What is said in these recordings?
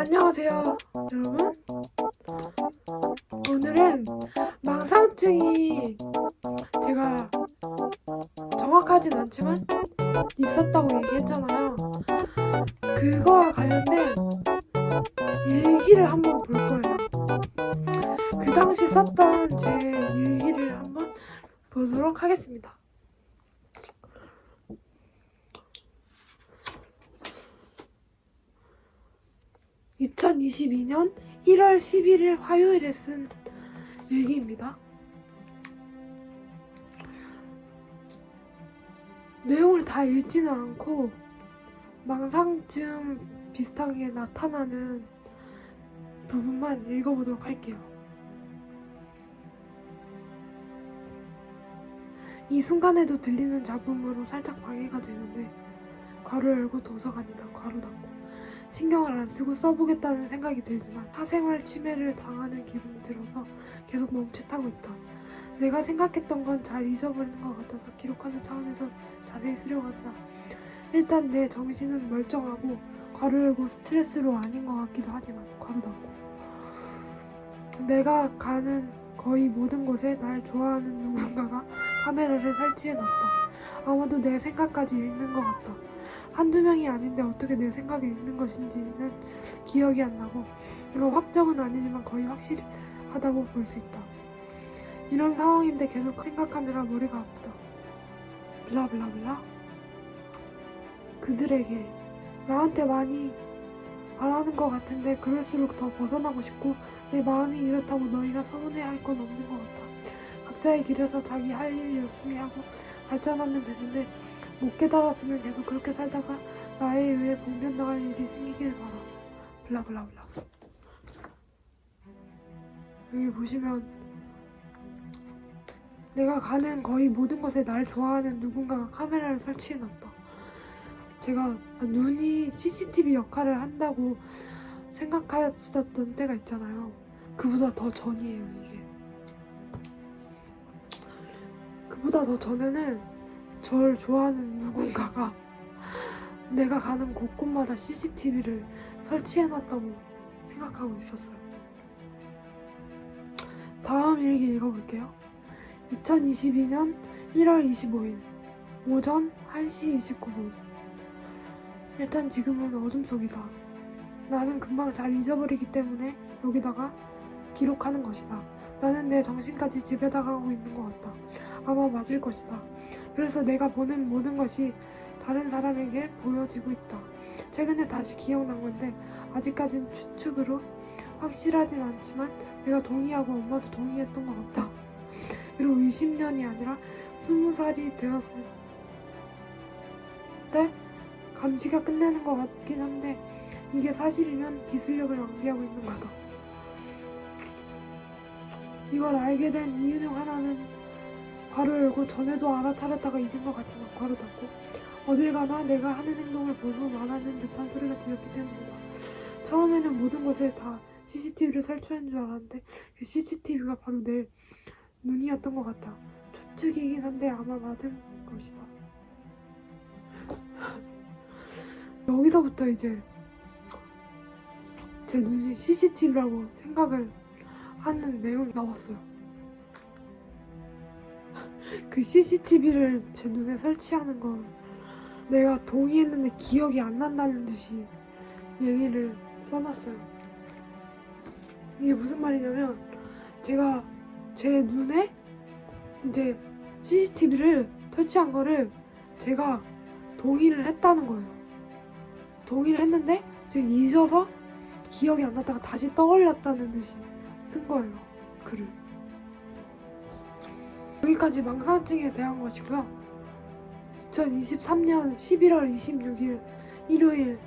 안녕하세요, 여러분. 오늘은 망상증이 제가 정확하진 않지만 있었다고 얘기했잖아요. 그거와 관련된 일기를 한번 볼 거예요. 그 당시 썼던 제 일기를 한번 보도록 하겠습니다. (2022년 1월 11일) 화요일에 쓴 일기입니다. 내용을 다 읽지는 않고 망상증 비슷하게 나타나는 부분만 읽어보도록 할게요. 이 순간에도 들리는 잡음으로 살짝 방해가 되는데 괄호 열고 도서관이다 괄호 닫고 신경을 안 쓰고 써보겠다는 생각이 들지만 사생활 침해를 당하는 기분이 들어서 계속 멈칫하고 있다. 내가 생각했던 건 잘 잊어버리는 것 같아서 기록하는 차원에서 자세히 쓰려고 한다. 일단 내 정신은 멀쩡하고 괄호 열고 스트레스로 아닌 것 같기도 하지만 괄호 닫고 내가 가는 거의 모든 곳에 날 좋아하는 누군가가 카메라를 설치해놨다. 아마도 내 생각까지 읽는 것 같다. 한두 명이 아닌데 어떻게 내 생각을 읽는 것인지는 기억이 안 나고 이거 확정은 아니지만 거의 확실하다고 볼 수 있다. 이런 상황인데 계속 생각하느라 머리가 아프다. 블라블라블라. 그들에게 나한테 많이 바라는 것 같은데 그럴수록 더 벗어나고 싶고 내 마음이 이렇다고 너희가 서운해할 건 없는 것 같아. 각자의 길에서 자기 할 일 열심히 하고 발전하면 되는데 못 깨달았으면 계속 그렇게 살다가 나에 의해 봉변 당할 일이 생기길 바라. 블라블라블라. 여기 보시면 내가 가는 거의 모든 곳에 날 좋아하는 누군가가 카메라를 설치해놨다. 제가 눈이 CCTV 역할을 한다고 생각했었던 때가 있잖아요. 그보다 더 전이에요, 이게. 그보다 더 전에는 절 좋아하는 누군가가 내가 가는 곳곳마다 CCTV를 설치해놨다고 생각하고 있었어요. 다음 일기 읽어볼게요. 2022년 1월 25일 오전 1시 29분 일단 지금은 어둠 속이다. 나는 금방 잘 잊어버리기 때문에 여기다가 기록하는 것이다. 나는 내 정신까지 지배당하고 있는 것 같다. 아마 맞을 것이다. 그래서 내가 보는 모든 것이 다른 사람에게 보여지고 있다. 최근에 다시 기억난 건데 아직까진 추측으로 확실하진 않지만 내가 동의하고 엄마도 동의했던 것 같다. 그리고 20년이 아니라 20살이 되었을 때 감시가 끝내는 것 같긴 한데 이게 사실이면 기술력을 낭비하고 있는 거다. 이걸 알게 된 이유 중 하나는 괄호 열고 전에도 알아차렸다가 잊은 것 같지만 괄호 닫고 어딜 가나 내가 하는 행동을 보고 말하는 듯한 소리가 들렸기 때문이다. 처음에는 모든 곳에 다 CCTV를 설치한 줄 알았는데 그 CCTV가 바로 내 눈이었던 것 같아. 추측이긴 한데 아마 맞은 것이다. 여기서부터 이제 제 눈이 CCTV라고 생각을 하는 내용이 나왔어요. 그 CCTV를 제 눈에 설치하는 건 내가 동의했는데 기억이 안 난다는 듯이 얘기를 써놨어요. 이게 무슨 말이냐면 제가 제 눈에 이제 CCTV를 설치한 거를 제가 동의를 했다는 거예요. 동의를 했는데 제가 잊어서 기억이 안 났다가 다시 떠올렸다는 듯이 쓴 거예요. 글을. 여기까지 망상증에 대한 것이고요. 2023년 11월 26일 일요일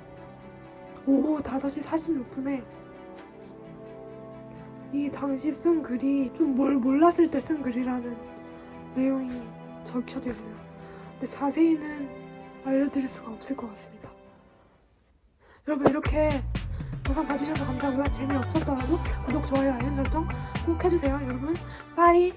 오후 5시 46분에 이 당시 쓴 글이 좀 뭘 몰랐을 때 쓴 글이라는 내용이 적혀져 있네요. 근데 자세히는 알려드릴 수가 없을 것 같습니다. 여러분 이렇게 영상 봐주셔서 감사하고요. 재미없었더라도 구독, 좋아요, 알림 설정 꼭 해주세요. 여러분 빠이